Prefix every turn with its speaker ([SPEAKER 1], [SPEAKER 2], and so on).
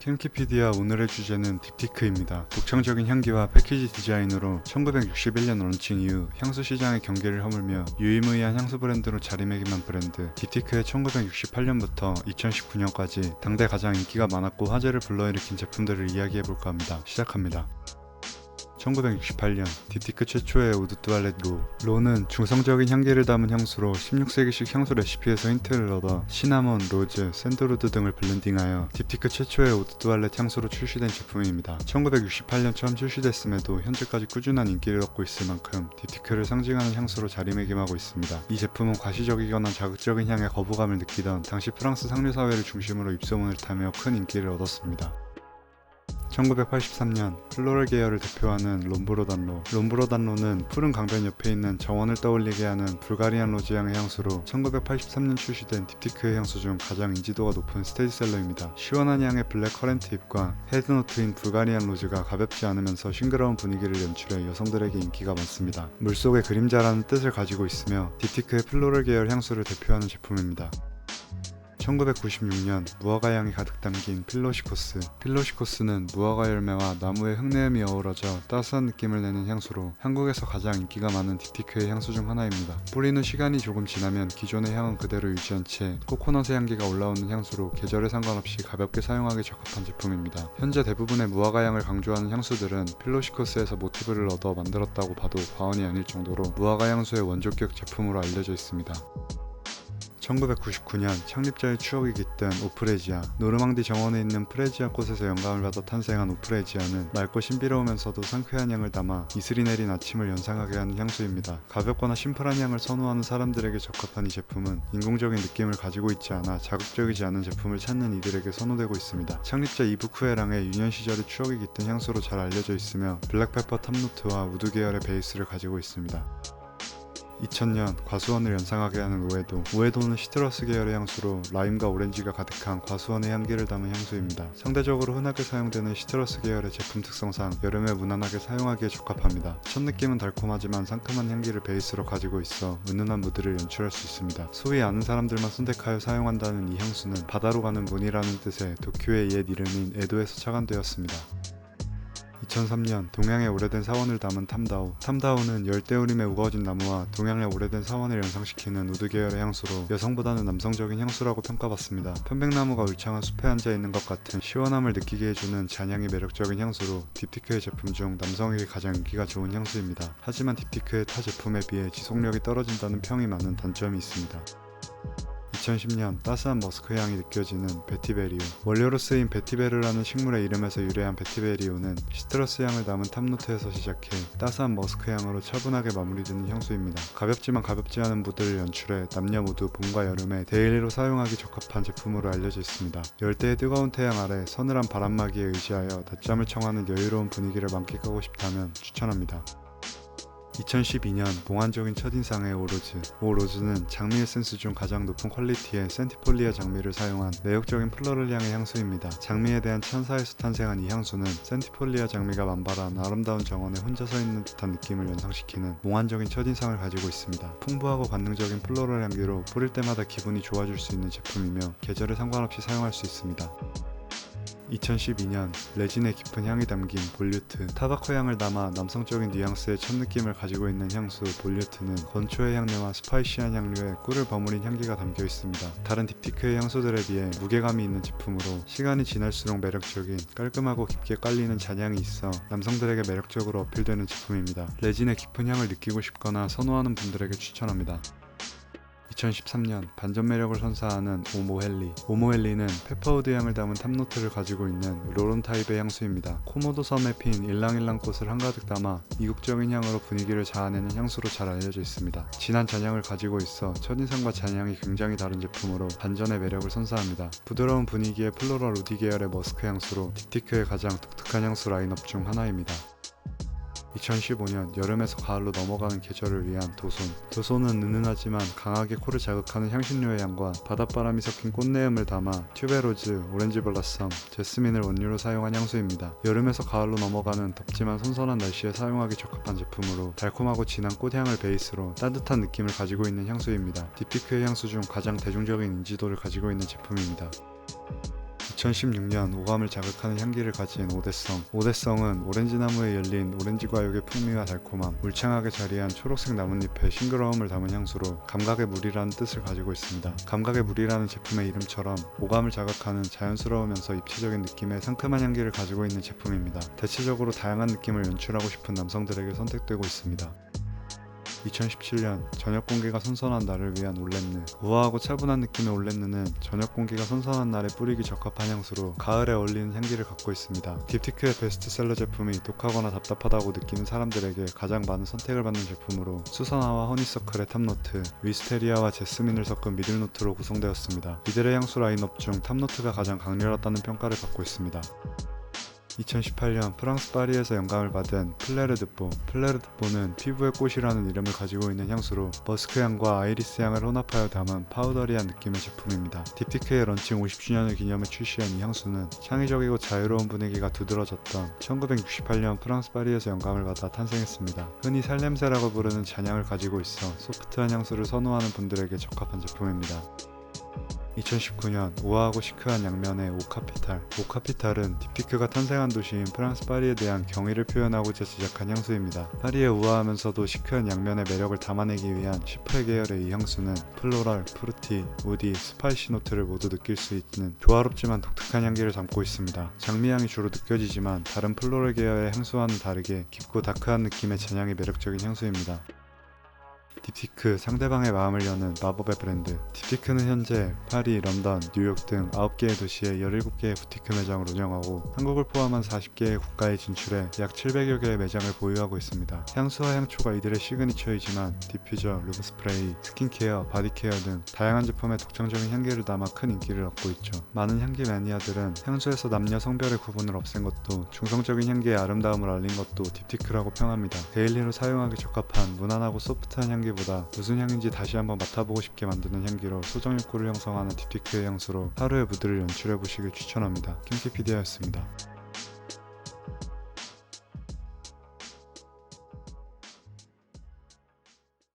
[SPEAKER 1] 캠키피디아 오늘의 주제는 딥티크입니다. 독창적인 향기와 패키지 디자인으로 1961년 런칭 이후 향수 시장의 경계를 허물며 유의무이한 향수 브랜드로 자리매김한 브랜드 딥티크의 1968년부터 2019년까지 당대 가장 인기가 많았고 화제를 불러일으킨 제품들을 이야기해볼까 합니다. 시작합니다. 1968년 디티크 최초의 우드 투알렛 로 로는 중성적인 향기를 담은 향수로 16세기식 향수 레시피에서 힌트를 얻어 시나몬, 로즈, 샌드루드 등을 블렌딩하여 디티크 최초의 우드 투알렛 향수로 출시된 제품입니다. 1968년 처음 출시됐음에도 현재까지 꾸준한 인기를 얻고 있을 만큼 디티크를 상징하는 향수로 자리매김하고 있습니다. 이 제품은 과시적이거나 자극적인 향에 거부감을 느끼던 당시 프랑스 상류 사회를 중심으로 입소문을 타며 큰 인기를 얻었습니다. 1983년 플로럴 계열을 대표하는 롬브로 단로 롬브로 단로는 푸른 강변 옆에 있는 정원을 떠올리게 하는 불가리안 로즈향의 향수로 1983년 출시된 딥티크의 향수 중 가장 인지도가 높은 스테디셀러입니다. 시원한 향의 블랙 커렌트 잎과 헤드노트인 불가리안 로즈가 가볍지 않으면서 싱그러운 분위기를 연출해 여성들에게 인기가 많습니다. 물속의 그림자라는 뜻을 가지고 있으며 딥티크의 플로럴 계열 향수를 대표하는 제품입니다. 1996년 무화과 향이 가득 담긴 필로시코스. 필로시코스는 무화과 열매와 나무의 흙내음이 어우러져 따스한 느낌을 내는 향수로 한국에서 가장 인기가 많은 딥티크의 향수 중 하나입니다. 뿌리는 시간이 조금 지나면 기존의 향은 그대로 유지한 채 코코넛의 향기가 올라오는 향수로 계절에 상관없이 가볍게 사용하기 적합한 제품입니다. 현재 대부분의 무화과 향을 강조하는 향수들은 필로시코스에서 모티브를 얻어 만들었다고 봐도 과언이 아닐 정도로 무화과 향수의 원조격 제품으로 알려져 있습니다. 1999년 창립자의 추억이 깃든 오프레지아 노르망디 정원에 있는 프레지아 꽃에서 영감을 받아 탄생한 오프레지아는 맑고 신비로우면서도 상쾌한 향을 담아 이슬이 내린 아침을 연상하게 하는 향수입니다. 가볍거나 심플한 향을 선호하는 사람들에게 적합한 이 제품은 인공적인 느낌을 가지고 있지 않아 자극적이지 않은 제품을 찾는 이들에게 선호되고 있습니다. 창립자 이브쿠에랑의 유년 시절의 추억이 깃든 향수로 잘 알려져 있으며 블랙페퍼 탑노트와 우드 계열의 베이스를 가지고 있습니다. 2000년 과수원을 연상하게 하는 우에도 우에도는 시트러스 계열의 향수로 라임과 오렌지가 가득한 과수원의 향기를 담은 향수입니다. 상대적으로 흔하게 사용되는 시트러스 계열의 제품 특성상 여름에 무난하게 사용하기에 적합합니다. 첫 느낌은 달콤하지만 상큼한 향기를 베이스로 가지고 있어 은은한 무드를 연출할 수 있습니다. 소위 아는 사람들만 선택하여 사용한다는 이 향수는 바다로 가는 문이라는 뜻의 도쿄의 옛 이름인 에도에서 착안되었습니다. 2003년 동양의 오래된 사원을 담은 탐다오. 탐다오는 열대우림에 우거진 나무와 동양의 오래된 사원을 연상시키는 우드 계열의 향수로 여성보다는 남성적인 향수라고 평가받습니다. 편백나무가 울창한 숲에 앉아 있는 것 같은 시원함을 느끼게 해주는 잔향이 매력적인 향수로 딥티크의 제품 중 남성에게 가장 인기가 좋은 향수입니다. 하지만 딥티크의 타 제품에 비해 지속력이 떨어진다는 평이 많은 단점이 있습니다. 2010년 따스한 머스크 향이 느껴지는 베티베리오 원료로 쓰인 베티베르라는 식물의 이름에서 유래한 베티베리오는 시트러스 향을 담은 탑노트에서 시작해 따스한 머스크 향으로 차분하게 마무리되는 향수입니다. 가볍지만 가볍지 않은 무드를 연출해 남녀 모두 봄과 여름에 데일리로 사용하기 적합한 제품으로 알려져 있습니다. 열대의 뜨거운 태양 아래 서늘한 바람막이에 의지하여 낮잠을 청하는 여유로운 분위기를 만끽하고 싶다면 추천합니다. 2012년 몽환적인 첫인상의 오로즈 오로즈는 장미 에센스 중 가장 높은 퀄리티의 센티폴리아 장미를 사용한 매력적인 플로럴 향의 향수입니다. 장미에 대한 찬사에서 탄생한 이 향수는 센티폴리아 장미가 만발한 아름다운 정원에 혼자 서 있는 듯한 느낌을 연상시키는 몽환적인 첫인상을 가지고 있습니다. 풍부하고 관능적인 플로럴 향기로 뿌릴 때마다 기분이 좋아질 수 있는 제품이며 계절에 상관없이 사용할 수 있습니다. 2012년 레진의 깊은 향이 담긴 볼류트 타바코 향을 담아 남성적인 뉘앙스의 첫 느낌을 가지고 있는 향수 볼류트는 건초의 향내와 스파이시한 향료에 꿀을 버무린 향기가 담겨 있습니다. 다른 딥티크의 향수들에 비해 무게감이 있는 제품으로 시간이 지날수록 매력적인 깔끔하고 깊게 깔리는 잔향이 있어 남성들에게 매력적으로 어필되는 제품입니다. 레진의 깊은 향을 느끼고 싶거나 선호하는 분들에게 추천합니다. 2013년 반전 매력을 선사하는 오모헬리. 오모헬리는 페퍼우드 향을 담은 탑노트를 가지고 있는 로론 타입의 향수입니다. 코모도 섬에 핀 일랑일랑 꽃을 한가득 담아 이국적인 향으로 분위기를 자아내는 향수로 잘 알려져 있습니다. 진한 잔향을 가지고 있어 첫인상과 잔향이 굉장히 다른 제품으로 반전의 매력을 선사합니다. 부드러운 분위기의 플로럴 우디 계열의 머스크 향수로 딥티크의 가장 독특한 향수 라인업 중 하나입니다. 2015년 여름에서 가을로 넘어가는 계절을 위한 도손. 도손은 은은하지만 강하게 코를 자극하는 향신료의 향과 바닷바람이 섞인 꽃내음을 담아 튜베로즈, 오렌지 블라썸, 제스민을 원료로 사용한 향수입니다. 여름에서 가을로 넘어가는 덥지만 선선한 날씨에 사용하기 적합한 제품으로 달콤하고 진한 꽃향을 베이스로 따뜻한 느낌을 가지고 있는 향수입니다. 딥티크의 향수 중 가장 대중적인 인지도를 가지고 있는 제품입니다. 2016년 오감을 자극하는 향기를 가진 오대성. 오대성은 오렌지 나무에 열린 오렌지 과육의 풍미와 달콤함, 울창하게 자리한 초록색 나뭇잎의 싱그러움을 담은 향수로 감각의 물이라는 뜻을 가지고 있습니다. 감각의 물이라는 제품의 이름처럼 오감을 자극하는 자연스러우면서 입체적인 느낌의 상큼한 향기를 가지고 있는 제품입니다. 대체적으로 다양한 느낌을 연출하고 싶은 남성들에게 선택되고 있습니다. 2017년 저녁 공기가 선선한 날을 위한 올레느 우아하고 차분한 느낌의 올레느는 저녁 공기가 선선한 날에 뿌리기 적합한 향수로 가을에 어울리는 향기를 갖고 있습니다. 딥티크의 베스트셀러 제품이 독하거나 답답하다고 느끼는 사람들에게 가장 많은 선택을 받는 제품으로 수선화와 허니서클의 탑노트, 위스테리아와 제스민을 섞은 미들노트로 구성되었습니다. 이들의 향수 라인업 중 탑노트가 가장 강렬하다는 평가를 받고 있습니다. 2018년 프랑스 파리에서 영감을 받은 플레르드뽀 플레르드뽀는 피부의 꽃이라는 이름을 가지고 있는 향수로 머스크 향과 아이리스 향을 혼합하여 담은 파우더리한 느낌의 제품입니다. 딥티크의 런칭 50주년을 기념해 출시한 이 향수는 창의적이고 자유로운 분위기가 두드러졌던 1968년 프랑스 파리에서 영감을 받아 탄생했습니다. 흔히 살냄새라고 부르는 잔향을 가지고 있어 소프트한 향수를 선호하는 분들에게 적합한 제품입니다. 2019년 우아하고 시크한 양면의 오카피탈 오카피탈은 딥티크가 탄생한 도시인 프랑스 파리에 대한 경의를 표현하고자 제작한 향수입니다. 파리의 우아하면서도 시크한 양면의 매력을 담아내기 위한 18 계열의 이 향수는 플로럴, 프루티, 우디, 스파이시 노트를 모두 느낄 수 있는 조화롭지만 독특한 향기를 담고 있습니다. 장미향이 주로 느껴지지만 다른 플로럴 계열의 향수와는 다르게 깊고 다크한 느낌의 잔향이 매력적인 향수입니다. 딥티크 상대방의 마음을 여는 마법의 브랜드 딥티크는 현재 파리, 런던, 뉴욕 등 9개의 도시에 17개의 부티크 매장을 운영하고 한국을 포함한 40개의 국가에 진출해 약 700여 개의 매장을 보유하고 있습니다. 향수와 향초가 이들의 시그니처이지만 디퓨저, 룸스프레이, 스킨케어, 바디케어 등 다양한 제품의 독창적인 향기를 담아 큰 인기를 얻고 있죠. 많은 향기 매니아들은 향수에서 남녀 성별의 구분을 없앤 것도 중성적인 향기의 아름다움을 알린 것도 딥티크라고 평합니다. 데일리로 사용하기 적합한 무난하고 소프트한 향기 보다 무슨 향인지 다시 한번 맡아보고 싶게 만드는 향기로 소정 욕구를 형성하는 딥티크의 향수로 하루의 무드를 연출해 보시길 추천합니다. 킹키피디아였습니다.